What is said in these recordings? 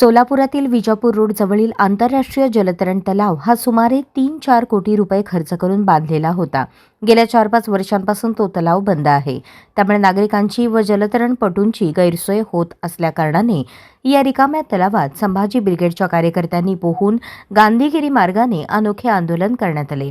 सोलापुरातील Vijapur road जवळील आंतरराष्ट्रीय जलतरण तलाव हा सुमारे तीन चार कोटी रुपये खर्च करून बांधलेला होता. गेल्या चार पाच वर्षांपासून तो तलाव बंद आहे. त्यामुळे नागरिकांची व जलतरणपटूंची गैरसोय होत असल्याकारणाने या रिकाम्या तलावात संभाजी ब्रिगेडच्या कार्यकर्त्यांनी पोहून गांधीगिरी मार्गाने अनोखे आंदोलन करण्यात आले.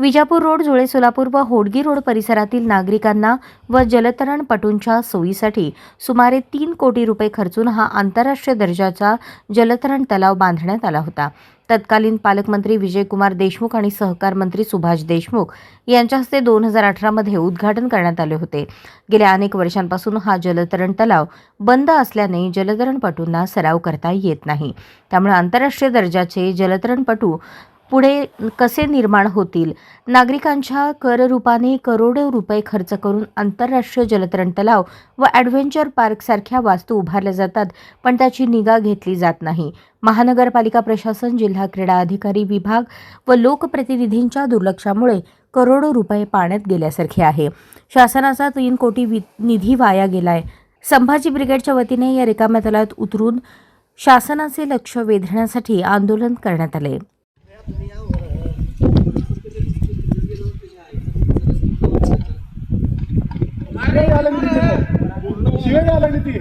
विजापूर रोड जुळे सोलापूर व होडगी रोड परिसरातील नागरिकांना व जलतरणपटूंच्या सोयीसाठी सुमारे तीन कोटी रुपये खर्चून हा आंतरराष्ट्रीय दर्जाचा जलतरण तलाव बांधण्यात आला होता. तत्कालीन पालकमंत्री विजयकुमार देशमुख आणि सहकार मंत्री सुभाष देशमुख यांच्या हस्ते दोन हजार अठरामध्ये उद्घाटन करण्यात आले होते. गेल्या अनेक वर्षांपासून हा जलतरण तलाव बंद असल्याने जलतरणपटूंना सराव करता येत नाही. त्यामुळे आंतरराष्ट्रीय दर्जाचे जलतरणपटू पुढे कसे निर्माण होतील? नागरिकांच्या कररूपाने करोडो रुपये खर्च करून आंतरराष्ट्रीय जलतरण तलाव व ॲडव्हेंचर पार्कसारख्या वास्तू उभारल्या जातात पण त्याची निगा घेतली जात नाही. महानगरपालिका प्रशासन जिल्हा क्रीडा अधिकारी विभाग व लोकप्रतिनिधींच्या दुर्लक्षामुळे करोडो रुपये पाण्यात गेल्यासारखे आहे. शासनाचा तीन कोटी वि निधी वाया गेलाय. संभाजी ब्रिगेडच्या वतीने या रिकाम्या तलावात उतरून शासनाचे लक्ष वेधण्यासाठी आंदोलन करण्यात आले. शिवाय आलं मी तिथे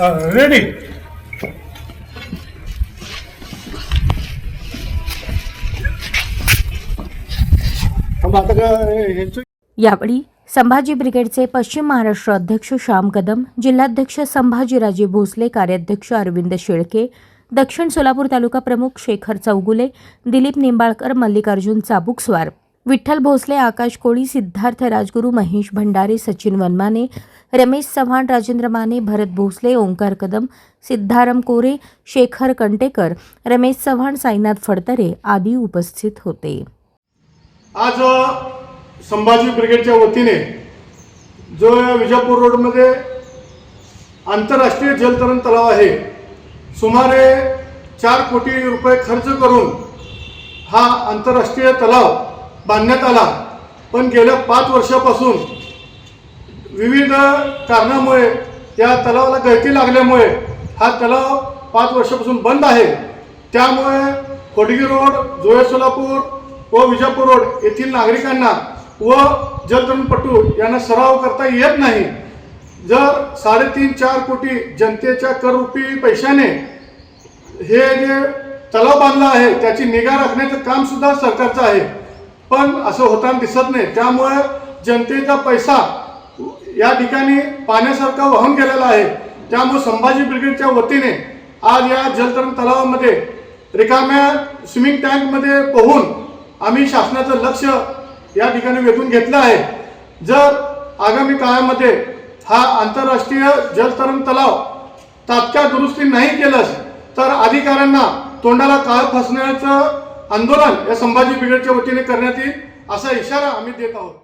रेडी यावेळी संभाजी ब्रिगेडचे पश्चिम महाराष्ट्र अध्यक्ष श्याम कदम जिल्हाध्यक्ष संभाजीराजे भोसले कार्याध्यक्ष अरविंद शेळके दक्षिण सोलापूर तालुका प्रमुख शेखर चौगुले दिलीप निंबाळकर मल्लिकार्जुन चाबुकस्वार विठ्ठल भोसले आकाश कोळी सिद्धार्थ राजगुरू महेश भंडारे सचिन वनमाने रमेश चव्हाण राजेंद्र माने भरत भोसले ओंकार कदम सिद्धारम कोरे शेखर कंटेकर रमेश चव्हाण साईनाथ फडतरे आदी उपस्थित होते. आज संभाजी ब्रिगेडच्या वतीने जो या विजापूर रोडमध्ये आंतरराष्ट्रीय जलतरण तलाव आहे सुमारे चार कोटी रुपये खर्च करून हा आंतरराष्ट्रीय तलाव बांधण्यात आला. पण गेल्या पाच वर्षापासून विविध कारणामुळे या तलावाला गळती लागल्यामुळे हा तलाव पाच वर्षापासून बंद आहे. त्यामुळे खोडगी रोड जोळे सोलापूर व विजापूर रोड येथील नागरिकांना व जलतरणपटू यांना सराव करता येत नाही. जर साडेतीन चार कोटी जनतेच्या कररूपी पैशाने हे जे तलाव बांधला आहे त्याची निगा राखण्याचं कामसुद्धा सरकारचं आहे. पण असं होताना दिसत नाही. त्यामुळे जनतेचा पैसा या ठिकाणी पाण्यासारखा वाहून गेलेला आहे. त्यामुळे संभाजी ब्रिगेडच्या वतीने आज या जलतरण तलावामध्ये रिकाम्या स्विमिंग टँकमध्ये पोहून आम्ही शासनाचं लक्ष या ठिकाणी वेधून घेतलं आहे. जर आगामी काळामध्ये हा आंतरराष्ट्रीय जलतरण तलाव तात्काळ दुरुस्ती नाही केलंस तर अधिकाऱ्यांना तोंडाला काळ फसण्याचं आंदोलन या संभाजी ब्रिगेडच्या वतीने करण्यात येईल असा इशारा आम्ही देत आहोत.